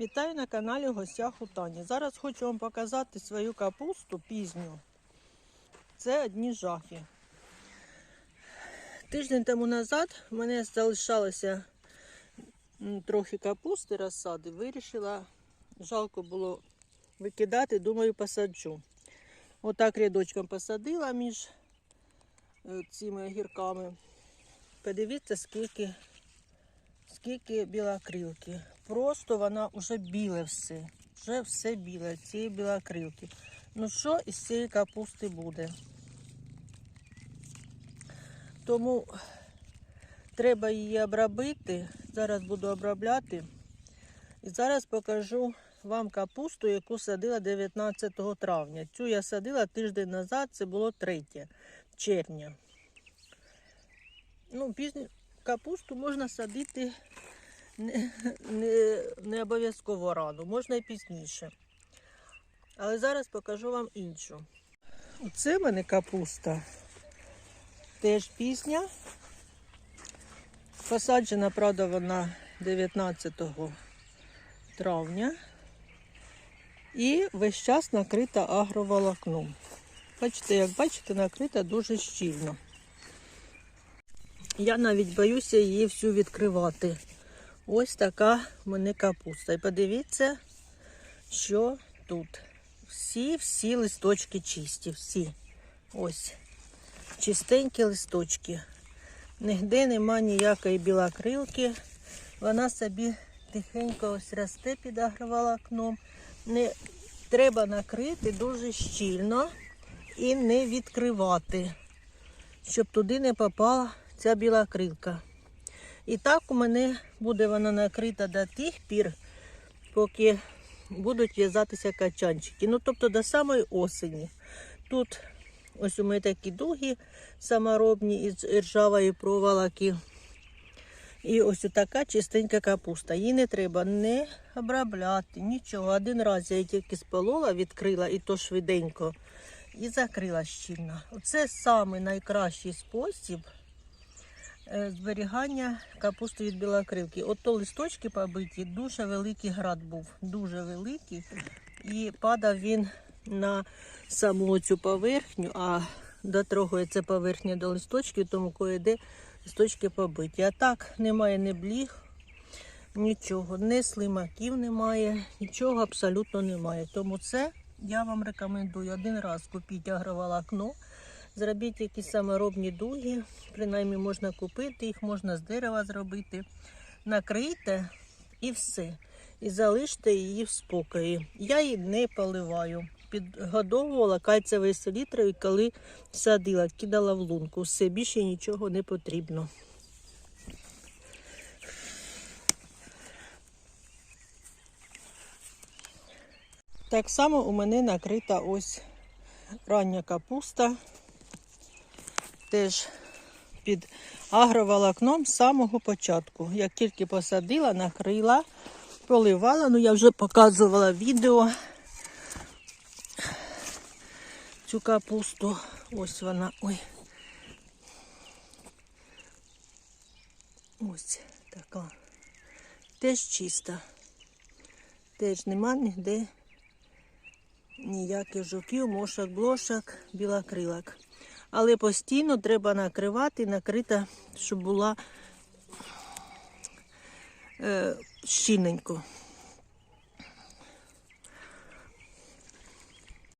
Вітаю на каналі гостях у Тані. Зараз хочу вам показати свою капусту пізню. Це одні жахи. Тиждень тому назад в мене залишалося трохи капусти розсади. Вирішила, жалко було викидати, думаю, посаджу. Отак рядочком посадила між е, цими огірками. Подивіться, скільки скільки білокрилки. Просто вона вже біле все. Вже все біле, цієї білокрилки. Ну що із цієї капусти буде? Тому треба її обробити. Зараз буду обробляти. І зараз покажу вам капусту, яку садила 19 травня. Цю я садила тиждень назад, це було 3 червня. Ну, пізню капусту можна садити не, не, не обов'язково рано, можна і пізніше. Але зараз покажу вам іншу. Оце в мене капуста. Теж пізня. Посаджена, правда, вона 19 травня. І весь час накрита агроволокном. Бачите, як бачите, накрита дуже щільно. Я навіть боюся її всю відкривати. Ось така в мене капуста. І подивіться, що тут. Всі-всі листочки чисті, всі. Ось. Чистенькі листочки. Нігде нема ніякої білокрилки. Вона собі тихенько ось росте під агроволокном. Не треба накрити дуже щільно і не відкривати, щоб туди не попала ця біла крилка. І так у мене буде вона накрита до тих пір, поки будуть в'язатися качанчики. Ну, тобто до самої осені. Тут ось у мене такі дуги саморобні із ржавої проволоки. І ось така чистенька капуста. Її не треба не обробляти, нічого. Один раз я її тільки сполола, відкрила і то швиденько. І закрила щільно. Оце найкращий спосіб зберігання капусти від білокрилки. От то листочки побиті, дуже великий град був, дуже великий. І падав він на саму цю поверхню, а дотрогується поверхня до листочків, тому кое-де листочки побиті. А так немає ні бліг, нічого, ні слимаків немає, нічого абсолютно немає. Тому це я вам рекомендую один раз купіть агроволокно, зробіть якісь саморобні дуги, принаймні можна купити, їх можна з дерева зробити. Накрийте і все. І залиште її в спокої. Я її не поливаю. Підгодовувала кальцевою селітрою, коли садила, кидала в лунку. Все більше нічого не потрібно. Так само у мене накрита ось рання капуста. Теж під агроволокном з самого початку. Як тільки посадила, накрила, поливала. Ну, я вже показувала відео цю капусту. Ось вона. Ой. Ось така. Теж чиста. Теж нема ніде ніяких жуків, мошок, блошок, білокрилок. Але постійно треба накривати, накрита, щоб була е, щільненько.